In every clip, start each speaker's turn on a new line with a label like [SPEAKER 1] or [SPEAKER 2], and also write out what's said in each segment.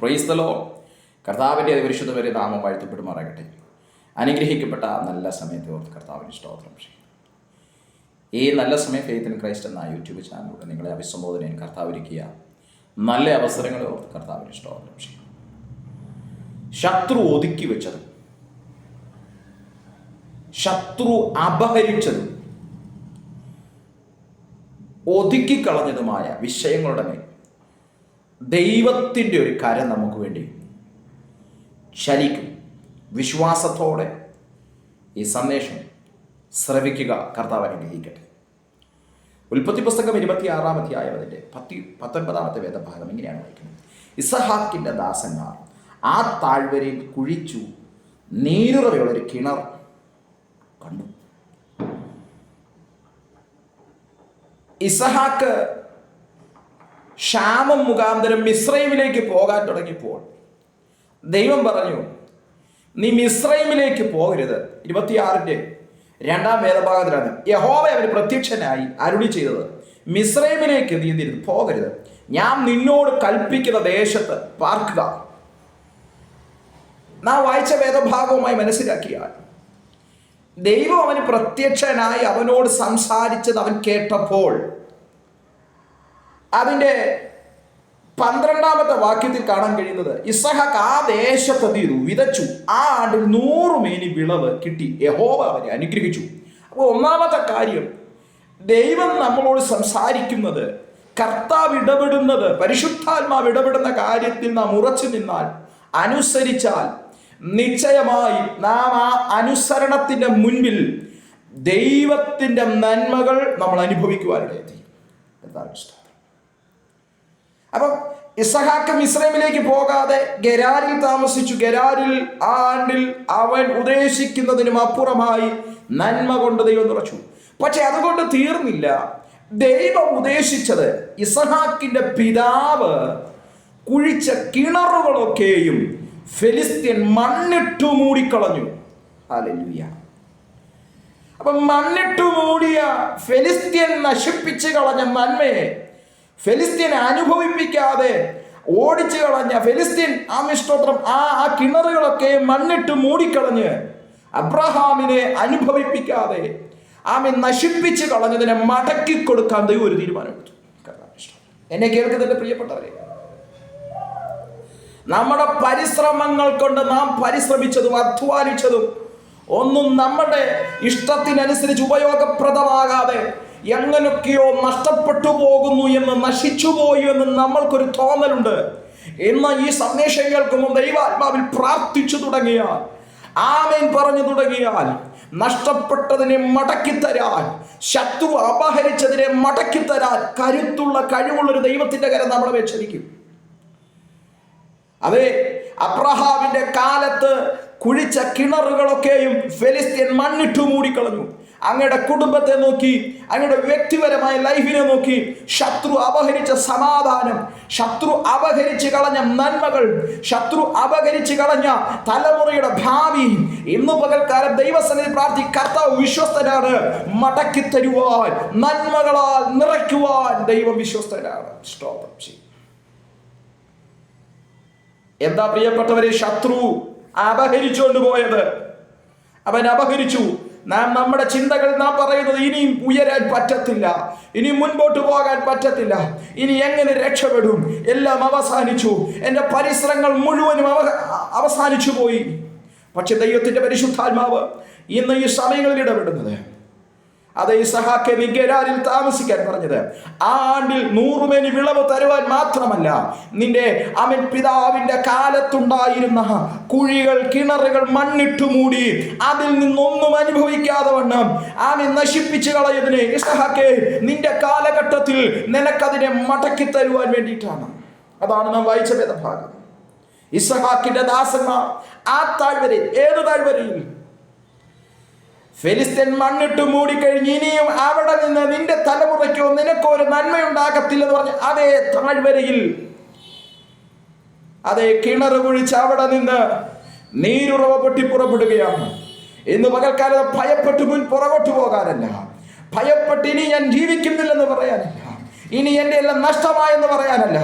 [SPEAKER 1] പ്രൈസ്തലോ കർത്താവിന്റെ പരിശുദ്ധ വരെ നാമം വാഴ്ത്തപ്പെടുമാറാകട്ടെ. അനുഗ്രഹിക്കപ്പെട്ട നല്ല സമയത്തെ ഓർത്ത് കർത്താവിന് സ്തോത്രം. ചെയ്യും ഈ നല്ല സമയം ഫെയ്ത്ത് ഇൻ ക്രൈസ്റ്റ് എന്ന യൂട്യൂബ് ചാനലിലൂടെ നിങ്ങളെ അഭിസംബോധനയും കർത്താവിരിക്കുക നല്ല അവസരങ്ങളെ ഓർത്ത് കർത്താവിന് സ്തോത്രം. ചെയ്യും ശത്രു ഒതുക്കി വെച്ചത് ശത്രു അപഹരിച്ചതും ഒതുക്കിക്കളഞ്ഞതുമായ വിഷയങ്ങളുടെ മേൽ ദൈവത്തിന്റെ ഒരു കരം നമുക്ക് വേണ്ടി ചലിക്കും. വിശ്വാസത്തോടെ ഈ സന്ദേശം ശ്രവിക്കുക കർത്താവ് അനുഗ്രഹിക്കട്ടെ. ഉൽപ്പത്തി പുസ്തകം ഇരുപത്തിയാറാം അധ്യായം അതിന്റെ പത്തി പത്തൊൻപതാമത്തെ വേദഭാഗം ഇങ്ങനെയാണ് വായിക്കുന്നത്. ഇസഹാക്കിന്റെ ദാസന്മാർ ആ താഴ്വരയിൽ കുഴിച്ചു നീരുറവയുള്ളൊരു കിണർ കണ്ടു. ഇസഹാക്ക് ക്ഷാമം മുഖാന്തരം മിശ്രൈമിലേക്ക് പോകാൻ തുടങ്ങിപ്പോൾ ദൈവം പറഞ്ഞു നീ മിശ്രൈമിലേക്ക് പോകരുത്. ഇരുപത്തിയാറിന്റെ രണ്ടാം വേദഭാഗത്തിലാണ് യഹോവ അവന് പ്രത്യക്ഷനായി അരുളി ചെയ്തത് മിശ്രൈമിലേക്ക് നീ പോകരുത്? ഞാൻ നിന്നോട് കൽപ്പിക്കുന്ന ദേശത്ത് പാർക്കുക. നാം വായിച്ച വേദഭാഗവുമായി മനസ്സിലാക്കിയാൽ ദൈവം അവന് പ്രത്യക്ഷനായി അവനോട് സംസാരിച്ചത് അവൻ കേട്ടപ്പോൾ അതിന്റെ പന്ത്രണ്ടാമത്തെ വാക്യത്തിൽ കാണാൻ കഴിയുന്നത് ഇസഹക്ക് ആ ദേശത്ത് തീരു വിതച്ചു ആ ആണ്ടിൽ നൂറ് മേനി വിളവ് കിട്ടി യഹോവ അവനെ അനുഗ്രഹിച്ചു. അപ്പോൾ ഒന്നാമത്തെ കാര്യം ദൈവം നമ്മളോട് സംസാരിക്കുന്നത് കർത്താവ് ഇടപെടുന്നത് പരിശുദ്ധാത്മാവ് ഇടപെടുന്ന കാര്യത്തിൽ നാം ഉറച്ചു നിന്നാൽ അനുസരിച്ചാൽ നിശ്ചയമായി നാം ആ അനുസരണത്തിന്റെ മുൻപിൽ ദൈവത്തിന്റെ നന്മകൾ നമ്മൾ അനുഭവിക്കുവാനിടയെത്തി എന്താണ് ഇഷ്ടം? ഇസഹാക്ക് മിശ്രമിലേക്ക് പോകാതെ ഗരാരിൽ താമസിച്ചു. ഗരാരിൽ ആ ആണ്ടിൽ അവൻ ഉദ്ദേശിക്കുന്നതിനും അപ്പുറമായി നന്മ കൊണ്ട് ദൈവം നിറച്ചു. പക്ഷെ അതുകൊണ്ട് തീർന്നില്ല. ദൈവം ഉദ്ദേശിച്ചത് ഇസഹാക്കിന്റെ പിതാവ് കുഴിച്ച കിണറുകളൊക്കെയും ഫെലിസ്ത്യൻ മണ്ണിട്ടു മൂടിക്കളഞ്ഞു. ഹാലലുയ്യ അപ്പൊ മണ്ണിട്ടു മൂടിയ ഫെലിസ്ത്യൻ നശിപ്പിച്ചു കളഞ്ഞ നന്മയെ ഫെലിസ്ത്യൻ അനുഭവിപ്പിക്കാതെ ഓടിച്ചു കളഞ്ഞ ഫെലിസ്തീൻ ആ മിഷ്ടോത്രം ആ ആ കിണറുകളൊക്കെ മണ്ണിട്ട് മൂടിക്കളഞ്ഞ് അബ്രഹാമിനെ അനുഭവിപ്പിക്കാതെ ആമെ നശിപ്പിച്ച് കളഞ്ഞതിനെ മടക്കി കൊടുക്കാൻ ദൈവം ഒരു തീരുമാനമെടുത്തു എന്നെ കേൾക്കുന്നതിന്റെ പ്രിയപ്പെട്ടവരെ നമ്മുടെ പരിശ്രമങ്ങൾ കൊണ്ട് നാം പരിശ്രമിച്ചതും അധ്വാനിച്ചതും ഒന്നും നമ്മുടെ ഇഷ്ടത്തിനനുസരിച്ച് ഉപയോഗപ്രദമാകാതെ എങ്ങനെയൊക്കെയോ നഷ്ടപ്പെട്ടു പോകുന്നു എന്ന് നശിച്ചു പോയി എന്ന് നമ്മൾക്കൊരു തോന്നലുണ്ട്. ഇന്ന് ഈ സന്ദേശം കേൾക്കുമ്പോൾ ദൈവാത്മാവിൽ പ്രാർത്ഥിച്ചു തുടങ്ങിയാൽ ആമേൻ പറഞ്ഞു തുടങ്ങിയാൽ നഷ്ടപ്പെട്ടതിനെ മടക്കിത്തരാൻ ശത്രു അപഹരിച്ചതിനെ മടക്കിത്തരാൻ കരുത്തുള്ള കഴിവുള്ള ഒരു ദൈവത്തിന്റെ കരം നമ്മളെ വെച്ചിരിക്കും അതെ അബ്രഹാമിന്റെ കാലത്ത് കുഴിച്ച കിണറുകളൊക്കെയും ഫെലിസ്തീൻ മണ്ണിട്ടു മൂടിക്കളഞ്ഞു. അങ്ങയുടെ കുടുംബത്തെ നോക്കി അങ്ങയുടെ വ്യക്തിപരമായ ലൈഫിനെ നോക്കി ശത്രു അപഹരിച്ച സമാധാനം ശത്രു അപഹരിച്ച് കളഞ്ഞ നന്മകൾ ശത്രു അപഹരിച്ച് കളഞ്ഞ തലമുറയുടെ ഭാവി. ഇന്ന് പകൽക്കാലം ദൈവസന്നിധി പ്രാർത്ഥി കർത്താവ് വിശ്വസ്തനാണ്. മടക്കി തരുവാൻ നന്മകളാൽ നിറയ്ക്കുവാൻ ദൈവം വിശ്വസ്തനാണ്. സ്റ്റോപ്പ് എന്താ പ്രിയപ്പെട്ടവരെ ശത്രു അപഹരിച്ചുകൊണ്ട് പോയത്? അവൻ അപഹരിച്ചു. നാം നമ്മുടെ ചിന്തകൾ നാം പറയുന്നത് ഇനിയും ഉയരാൻ പറ്റത്തില്ല. ഇനി മുൻപോട്ട് പോകാൻ പറ്റത്തില്ല. ഇനി എങ്ങനെ രക്ഷപ്പെടും? എല്ലാം അവസാനിച്ചു. എന്റെ പരിസരങ്ങൾ മുഴുവനും അവ അവസാനിച്ചു പോയി. പക്ഷെ ദൈവത്തിന്റെ പരിശുദ്ധാത്മാവ് ഇന്ന് ഈ സമയങ്ങളിൽ ഇടപെടുന്നത് അത് ഇസഹാക്കെ നിഗരാരിൽ താമസിക്കാൻ പറഞ്ഞത്. ആ ആണ്ടിൽ നൂറുമേനി വിളവ് തരുവാൻ മാത്രമല്ല നിന്റെ അവൻ പിതാവിന്റെ കാലത്തുണ്ടായിരുന്ന കുഴികൾ കിണറുകൾ മണ്ണിട്ടു മൂടി അതിൽ നിന്നൊന്നും അനുഭവിക്കാതെ വണ്ണം അവൻ നശിപ്പിച്ചു കളയതിനെ ഇസഹാക്കെ നിന്റെ കാലഘട്ടത്തിൽ നിനക്കതിനെ മടക്കി തരുവാൻ വേണ്ടിയിട്ടാണ്. അതാണ് നാം വായിച്ച വേദഭാഗം. ഇസഹാക്കിന്റെ ദാസന്മാർ ആ താഴ്വരയിൽ ഏത് താഴ്വരയിൽ? ഫെലിസ്തൻ മണ്ണിട്ട് മൂടിക്കഴിഞ്ഞ് ഇനിയും അവിടെ നിന്ന് നിന്റെ തലമുറയ്ക്കോ നിനക്കോ ഒരു നന്മയുണ്ടാകത്തില്ലെന്ന് പറഞ്ഞ് അതേ താഴ്വരയിൽ അതേ കിണർ കുഴിച്ച് അവിടെ നിന്ന് നീരുറവ പൊട്ടി പുറപ്പെടുകയാണ്. ഇന്ന് പകൽക്കാലത്ത് ഭയപ്പെട്ട് മുൻ പുറകോട്ട് പോകാനല്ല. ഭയപ്പെട്ട് ഇനി ഞാൻ ജീവിക്കുന്നില്ലെന്ന് പറയാനല്ല. ഇനി എന്റെ എല്ലാം നഷ്ടമായെന്ന് പറയാനല്ല.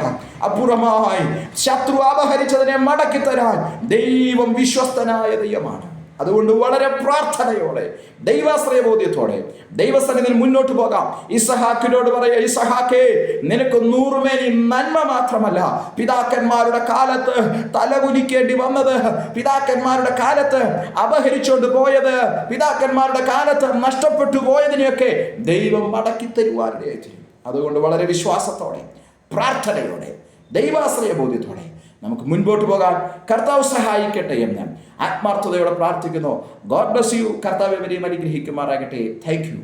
[SPEAKER 1] അപ്പുറമായി ശത്രു അപഹരിച്ചതിനെ മടക്കി തരാൻ ദൈവം വിശ്വസ്തനായ ദൈവമാണ്. അതുകൊണ്ട് വളരെ പ്രാർത്ഥനയോടെ ദൈവാശ്രയ ബോധ്യത്തോടെ ദൈവസന്നിധിയിൽ മുന്നോട്ട് പോകാം. ഇസഹാക്കിനോട് പറയുക ഇസഹാക്കേ നിനക്ക് നൂറുമേനി നന്മ മാത്രമല്ല. പിതാക്കന്മാരുടെ കാലത്ത് തലകുലിക്കേണ്ടി വന്നത് പിതാക്കന്മാരുടെ കാലത്ത് അപഹരിച്ചുകൊണ്ട് പോയത് പിതാക്കന്മാരുടെ കാലത്ത് നഷ്ടപ്പെട്ടു പോയതിനെയൊക്കെ ദൈവം മടക്കി തരുവാനിടയായി അതുകൊണ്ട് വളരെ വിശ്വാസത്തോടെ പ്രാർത്ഥനയോടെ ദൈവാശ്രയ ബോധ്യത്തോടെ നമുക്ക് മുൻപോട്ട് പോകാൻ കർത്താവ് സഹായിക്കട്ടെ എന്ന് ആത്മാർത്ഥതയോടെ പ്രാർത്ഥിക്കുന്നു. ഗോഡ് ബ്ലസ് യു കർത്താവ് ഇവരെയും അനുഗ്രഹിക്കുമാറാകട്ടെ. Thank you